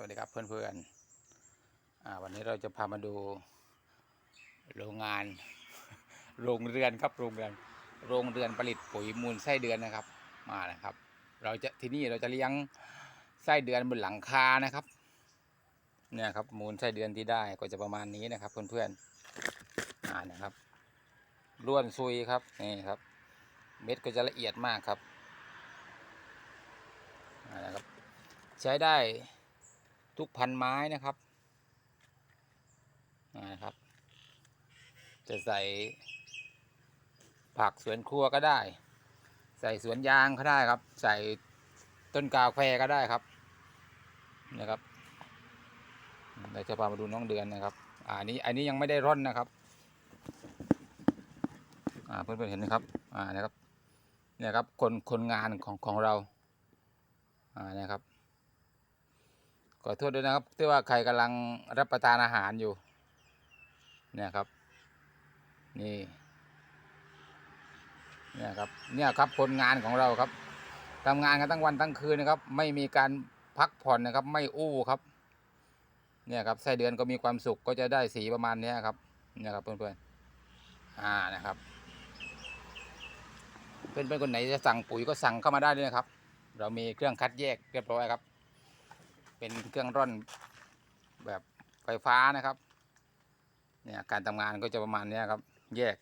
สวัสดีครับเพื่อนๆวันนี้เราจะพามาดูโรงงาน โรงเรือนครับโรงเรือนโรงเรือนผลิตปุ๋ยมูลไส้เดือนนะครับ มานะครับ เราจะที่นี่เราจะเลี้ยงไส้เดือนบนหลังคานะครับ เนี่ยครับมูลไส้เดือนที่ได้ก็จะประมาณนี้นะครับ เพื่อนๆอ่านะครับล้วนซุยครับนี่ครับ เม็ดก็จะละเอียดมากครับนะครับ ใช้ได้ ทุกพันไม้นะครับนะครับ จะใส่ผักสวนครัวก็ได้ ใส่สวนยางก็ได้ครับ ใส่ต้นกาแฟก็ได้ครับนะครับเราจะพามาดูน้องเดือนนะครับอ่าอันนี้อันนี้ยังไม่ได้ร่อนนะครับอ่าเพื่อนๆเห็นนะครับอ่านะครับเนี่ยครับคนคนงานของของเราอ่านะครับ อโทษด้วยนะครับที่ว่าใครกำลังรับประทานอาหารอยู่ เนี่ยครับ นี่ เนี่ยครับ เนี่ยครับคนงานของเราครับทำงานกันทั้งวันทั้งคืนนะครับ ไม่มีการพักผ่อนนะครับ ไม่อู้ครับ เนี่ยครับไส้เดือนก็มีความสุขก็จะได้สีประมาณเนี้ยครับ เนี่ยครับเพื่อนๆ อ่านะครับ เพื่อนๆคนไหนจะสั่งปุ๋ยก็สั่งเข้ามาได้เลยนะครับ เรามีเครื่องคัดแยกเรียบร้อยครับ เป็นเครื่องร่อนแบบไฟฟ้านะครับ เนี่ยการทำงานก็จะประมาณนี้ครับ แยก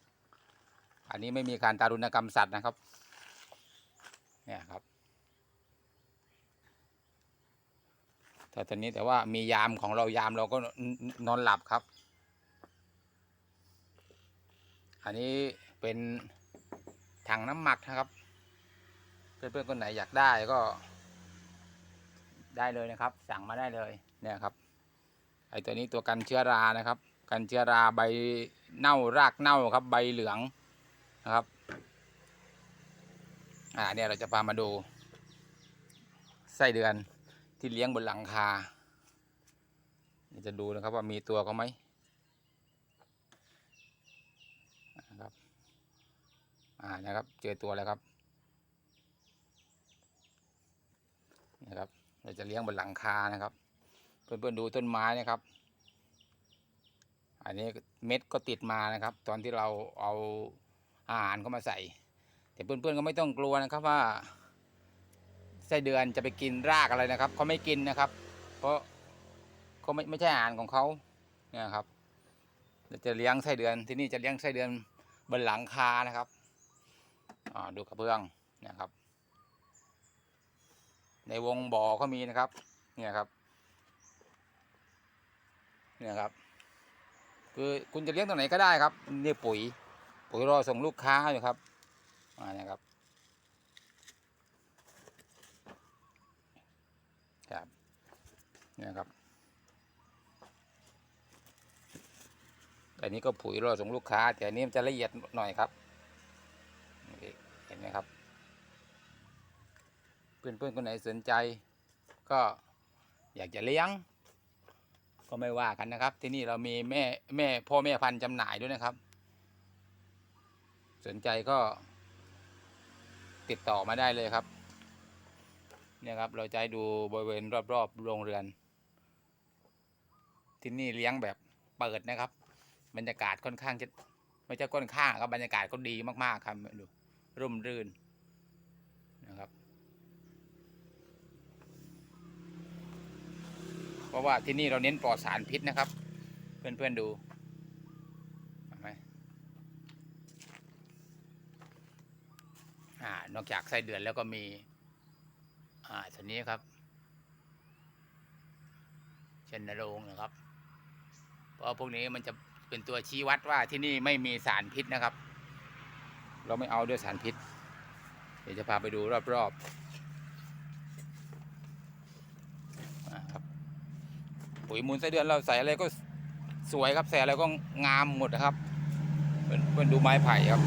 อันนี้ไม่มีการทารุณกรรมสัตว์นะครับ เนี่ยครับแต่ตอนนี้แต่ว่ามียามของเรายามเราก็นอนหลับครับ อันนี้เป็นถังน้ำหมักนะครับ เพื่อนๆคนไหนอยากได้ก็ ได้เลยนะครับ สั่งมาได้เลยเนี่ยครับไอตัวนี้ตัวกันเชื้อรานะครับ กันเชื้อราใบเน่ารากเน่าครับ ใบเหลืองนะครับอ่าเนี่ยเราจะพามาดูไส้เดือนที่เลี้ยงบนหลังคาจะดูนะครับว่ามีตัวเขาไหมนะครับอ่านะครับ เจอตัวแล้วครับนะครับ เราจะเลี้ยงบนหลังคานะครับ เพื่อนๆดูต้นไม้นะครับ อันนี้เม็ดก็ติดมานะครับ ตอนที่เราเอาอาหารเข้ามาใส่ แต่เพื่อนๆก็ไม่ต้องกลัวนะครับว่าไส้เดือนจะไปกินรากอะไรนะครับเขาไม่กินนะครับ เพราะเขาไม่ไม่ใช่อาหารของเขาเนี่ยครับเราจะเลี้ยงไส้เดือนที่นี่จะเลี้ยงไส้เดือนบนหลังคานะครับดูกระเบื้องนะครับ ในวงบ่อก็มีนะครับ เนี่ยครับ เนี่ยครับ คือคุณจะเลี้ยงตรงไหนก็ได้ครับ นี่ปุ๋ย ปุ๋ยรอส่งลูกค้าอยู่ครับมาเนี่ยครับ ครับ เนี่ยครับอันนี้ก็ปุ๋ยรอส่งลูกค้า แต่อันนี้มันจะละเอียดหน่อยครับ เห็นไหมครับ เพื่อนๆคนไหนสนใจ ก็อยากจะเลี้ยง ก็ไม่ว่ากันนะครับ ที่นี่เรามีแม่แม่พ่อแม่พันธุ์จำหน่ายด้วยนะครับ สนใจก็ติดต่อมาได้เลยครับเนี่ยครับเราจะให้ดูบริเวณรอบๆโรงเรือน ที่นี่เลี้ยงแบบเปิดนะครับ บรรยากาศค่อนข้างจะไม่ใช่ค่อนข้างครับบรรยากาศก็ดีมากๆครับดูร่มรื่นนะครับ เพ ราะว่าที่นี่เราเน้นปลอดสารพิษนะครับ เพื่อนๆดูเห็นไหมอ่านอกจากไส้เดือนแล้วก็มี อ่าตัวนี้ครับเชนนโรงนะครับ เพราะพวกนี้มันจะเป็นตัวชี้วัดว่าที่นี่ไม่มีสารพิษนะครับ เราไม่เอาด้วยสารพิษ เดี๋ยวจะพาไปดูรอบๆอ่าครับ ปุ๋ยมูลไส้เดือนเราใส่อะไรก็สวยครับใส่อะไรก็งามหมดนะครับเพื่อนเพื่อนดูไม้ไผ่ครับ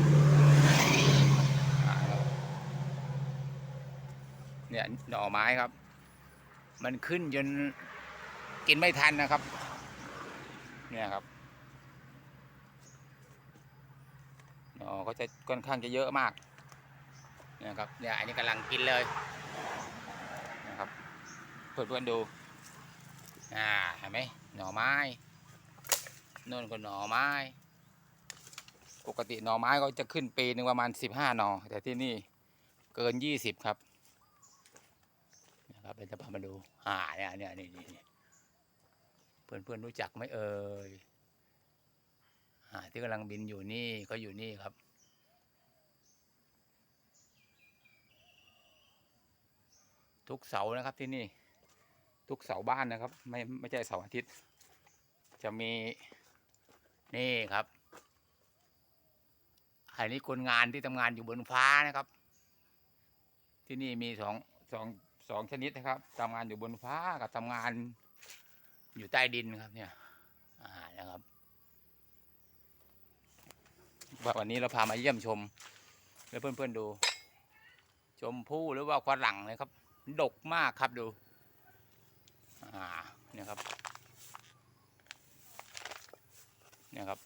เนี่ยหน่อไม้ครับ มันขึ้นจนกินไม่ทันนะครับ เนี่ยครับหน่อเขาจะค่อนข้างจะเยอะมากเนี่ยครับเนี่ยอันนี้กำลังกินเลยนะครับเพื่อนๆดู อ่าเห็นไหมหน่อไม้โน่นก็หน่อไม้ ปกติหน่อไม้ก็จะขึ้นปีหนึ่งประมาณสิบห้าหน่อแต่ที่นี่เกินยี่สิบครับนะครับเราจะพามาดูอ่าเนี่ยเนี่ยนี่นี่เพื่อนเพื่อนรู้จักไหมเอ่ยอ่าที่กำลังบินอยู่นี่ก็อยู่นี่ครับทุกเสานะครับที่นี่ ทุกเสาบ้านนะครับ ไม่ไม่ใช่เสาร์อาทิตย์ จะมีนี่ครับอันนี้คนงานที่ทำงานอยู่บนฟ้านะครับ ที่นี่มีสองสองสองชนิดนะครับทำงานอยู่บนฟ้ากับทำงานอยู่ใต้ดินครับ เนี่ยอ่านะครับว่าวันนี้เราพามาเยี่ยมชมให้เพื่อนๆดู ชมพู่หรือว่าฝรั่งนะครับ ดกมากครับดู อ่า เนี่ยครับ เนี่ยครับ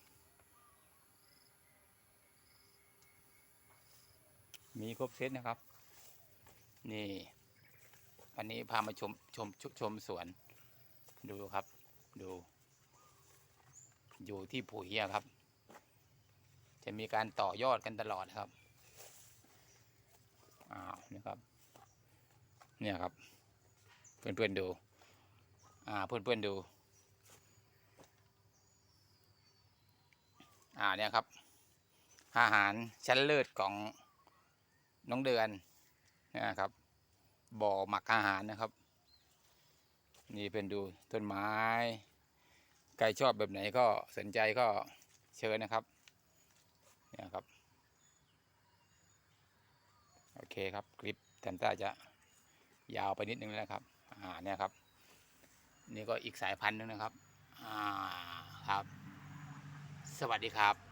มี ครบเซตนะครับ นี่ วันนี้พามาชมชมชมชมสวน ดูครับ ดู อยู่ที่ปุ๋ยอะครับ จะมีการต่อยอดกันตลอดครับอ้าวนี่ครับ เนี่ยครับ เพื่อนๆดู อ่าเพื่อนๆดู อ่าเนี่ยครับอาหารชั้นเลิศของ น้องเดือนนะครับ บ่อหมักอาหารนะครับ นี่เป็นดูต้นไม้ใครชอบแบบไหนก็สนใจก็เชิญนะครับเนี่ยครับ โอเคครับคลิปแทนต้าจะยาวไปนิดนึงแล้วนะครับอ่าเนี่ยครับ นี่ก็อีกสายพันธุ์หนึงนะครับ อ่าครับ สวัสดีครับ